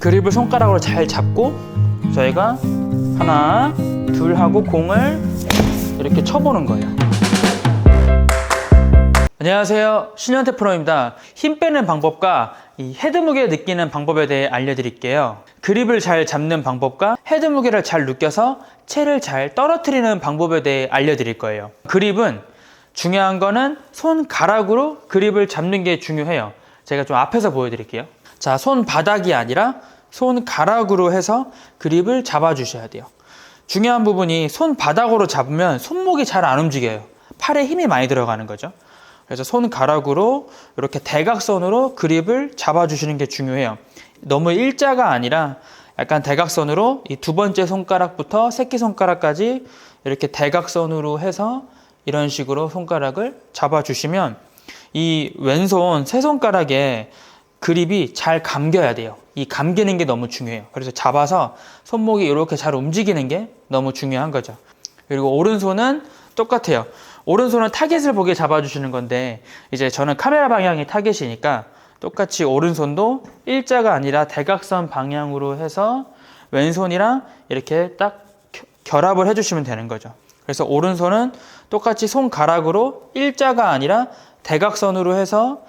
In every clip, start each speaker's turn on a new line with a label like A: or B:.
A: 그립을 손가락으로 잘 잡고 저희가 하나, 둘 하고 공을 이렇게 쳐보는 거예요. 안녕하세요. 신현태 프로입니다. 힘 빼는 방법과 이 헤드 무게 느끼는 방법에 대해 알려드릴게요. 그립을 잘 잡는 방법과 헤드 무게를 잘 느껴서 채를 잘 떨어뜨리는 방법에 대해 알려드릴 거예요. 그립은 중요한 거는 손가락으로 그립을 잡는 게 중요해요. 제가 좀 앞에서 보여드릴게요. 자, 손바닥이 아니라 손가락으로 해서 그립을 잡아주셔야 돼요. 중요한 부분이 손바닥으로 잡으면 손목이 잘 안 움직여요. 팔에 힘이 많이 들어가는 거죠. 그래서 손가락으로 이렇게 대각선으로 그립을 잡아주시는 게 중요해요. 너무 일자가 아니라 약간 대각선으로 이 두 번째 손가락부터 새끼 손가락까지 이렇게 대각선으로 해서 이런 식으로 손가락을 잡아주시면 이 왼손 세 손가락에 그립이 잘 감겨야 돼요. 이 감기는 게 너무 중요해요. 그래서 잡아서 손목이 이렇게 잘 움직이는 게 너무 중요한 거죠. 그리고 오른손은 똑같아요. 오른손은 타겟을 보게 잡아주시는 건데 이제 저는 카메라 방향이 타겟이니까 똑같이 오른손도 일자가 아니라 대각선 방향으로 해서 왼손이랑 이렇게 딱 겨- 결합을 해주시면 되는 거죠. 그래서 오른손은 똑같이 손가락으로 일자가 아니라 대각선으로 해서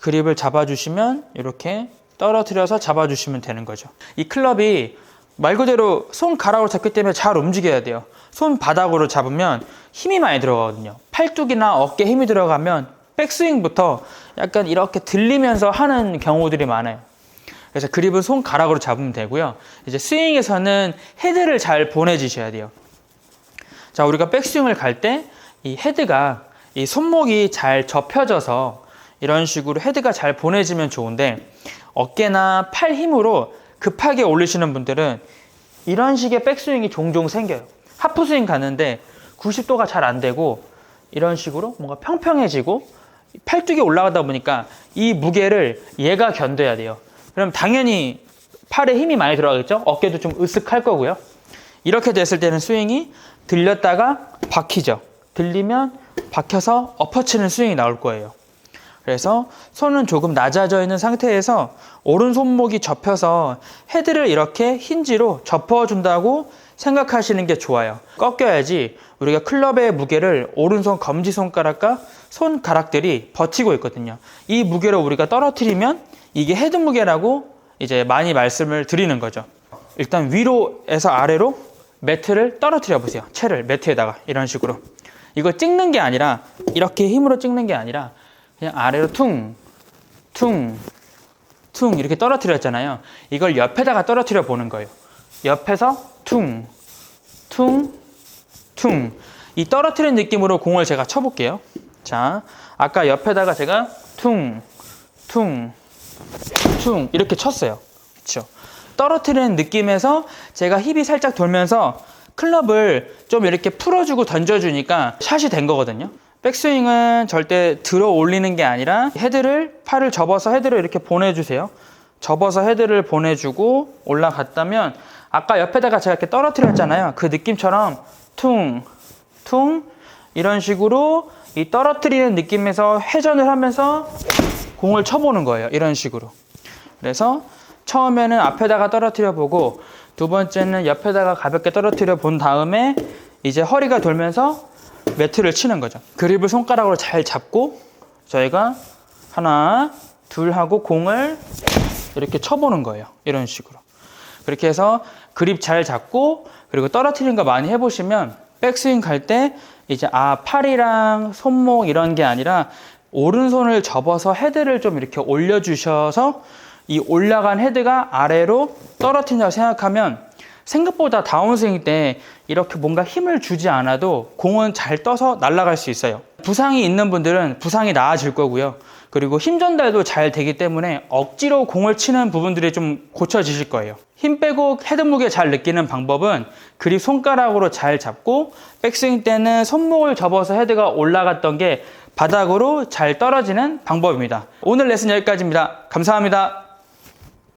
A: 그립을 잡아주시면 이렇게 떨어뜨려서 잡아주시면 되는 거죠. 이 클럽이 말 그대로 손가락으로 잡기 때문에 잘 움직여야 돼요. 손바닥으로 잡으면 힘이 많이 들어가거든요. 팔뚝이나 어깨 힘이 들어가면 백스윙부터 약간 이렇게 들리면서 하는 경우들이 많아요. 그래서 그립은 손가락으로 잡으면 되고요. 이제 스윙에서는 헤드를 잘 보내주셔야 돼요. 자, 우리가 백스윙을 갈 때 이 헤드가 이 손목이 잘 접혀져서 이런 식으로 헤드가 잘 보내지면 좋은데 어깨나 팔 힘으로 급하게 올리시는 분들은 이런 식의 백스윙이 종종 생겨요. 하프스윙 가는데 90도가 잘 안 되고 이런 식으로 뭔가 평평해지고 팔뚝이 올라가다 보니까 이 무게를 얘가 견뎌야 돼요. 그럼 당연히 팔에 힘이 많이 들어가겠죠? 어깨도 좀 으쓱할 거고요. 이렇게 됐을 때는 스윙이 들렸다가 박히죠. 들리면 박혀서 엎어치는 스윙이 나올 거예요. 그래서 손은 조금 낮아져 있는 상태에서 오른 손목이 접혀서 헤드를 이렇게 힌지로 접어준다고 생각하시는 게 좋아요. 꺾여야지 우리가 클럽의 무게를 오른손 검지 손가락과 손가락들이 버티고 있거든요. 이 무게를 우리가 떨어뜨리면 이게 헤드 무게라고 이제 많이 말씀을 드리는 거죠. 일단 위로에서 아래로 매트를 떨어뜨려 보세요. 채를 매트에다가 이런 식으로. 이거 찍는 게 아니라 이렇게 힘으로 찍는 게 아니라 그냥 아래로 퉁, 퉁, 퉁 이렇게 떨어뜨렸잖아요. 이걸 옆에다가 떨어뜨려 보는 거예요. 옆에서 퉁, 퉁, 퉁. 이 떨어뜨린 느낌으로 공을 제가 쳐볼게요. 자, 아까 옆에다가 제가 퉁, 퉁, 퉁 이렇게 쳤어요. 그렇죠? 떨어뜨리는 느낌에서 제가 힙이 살짝 돌면서 클럽을 좀 이렇게 풀어주고 던져주니까 샷이 된 거거든요. 백스윙은 절대 들어 올리는 게 아니라 헤드를 팔을 접어서 헤드를 이렇게 보내주세요. 접어서 헤드를 보내주고 올라갔다면 아까 옆에다가 제가 이렇게 떨어뜨렸잖아요. 그 느낌처럼 퉁, 퉁 이런 식으로 이 떨어뜨리는 느낌에서 회전을 하면서 공을 쳐보는 거예요. 이런 식으로. 그래서 처음에는 앞에다가 떨어뜨려 보고 두 번째는 옆에다가 가볍게 떨어뜨려 본 다음에 이제 허리가 돌면서 매트를 치는 거죠. 그립을 손가락으로 잘 잡고 저희가 하나, 둘 하고 공을 이렇게 쳐보는 거예요. 이런 식으로. 그렇게 해서 그립 잘 잡고 그리고 떨어뜨리는 거 많이 해보시면 백스윙 갈 때 이제 아 팔이랑 손목 이런 게 아니라 오른손을 접어서 헤드를 좀 이렇게 올려주셔서 이 올라간 헤드가 아래로 떨어뜨린다고 생각하면 생각보다 다운스윙 때 이렇게 뭔가 힘을 주지 않아도 공은 잘 떠서 날아갈 수 있어요. 부상이 있는 분들은 부상이 나아질 거고요. 그리고 힘 전달도 잘 되기 때문에 억지로 공을 치는 부분들이 좀 고쳐지실 거예요. 힘 빼고 헤드 무게 잘 느끼는 방법은 그립 손가락으로 잘 잡고 백스윙 때는 손목을 접어서 헤드가 올라갔던 게 바닥으로 잘 떨어지는 방법입니다. 오늘 레슨 여기까지입니다. 감사합니다.